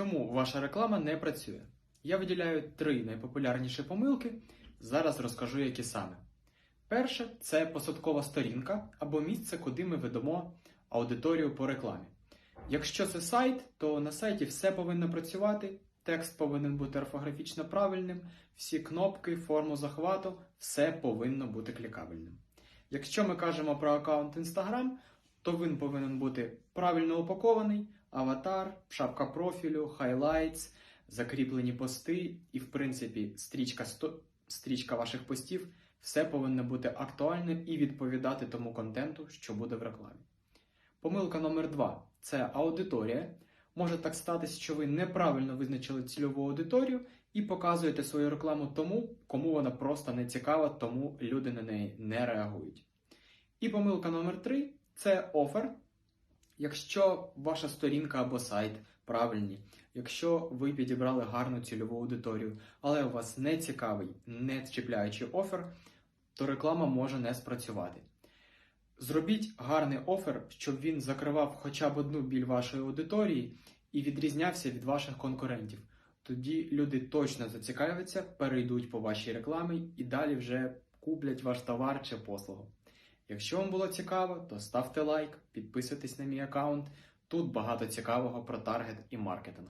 Чому ваша реклама не працює? Я виділяю три найпопулярніші помилки. Зараз розкажу, які саме. Перше це посадкова сторінка або місце, куди ми ведемо аудиторію по рекламі. Якщо це сайт, то на сайті все повинно працювати, текст повинен бути орфографічно правильним, всі кнопки, форму захвату, все повинно бути клікабельним. Якщо ми кажемо про аккаунт Instagram, то він повинен бути правильно упакований, аватар, шапка профілю, highlights, закріплені пости і, в принципі, стрічка, сто... стрічка ваших постів, все повинно бути актуальним і відповідати тому контенту, що буде в рекламі. Помилка номер два це аудиторія. Може так статися, що ви неправильно визначили цільову аудиторію і показуєте свою рекламу тому, кому вона просто не цікава, тому люди на неї не реагують. І помилка номер три це офер. Якщо ваша сторінка або сайт правильні, якщо ви підібрали гарну цільову аудиторію, але у вас не цікавий, не чіпляючий офер, то реклама може не спрацювати. Зробіть гарний офер, щоб він закривав хоча б одну біль вашої аудиторії і відрізнявся від ваших конкурентів. Тоді люди точно зацікавляться, перейдуть по вашій рекламі і далі вже куплять ваш товар чи послугу. Якщо вам було цікаво, то ставте лайк, підписуйтесь на мій аккаунт. Тут багато цікавого про таргет і маркетинг.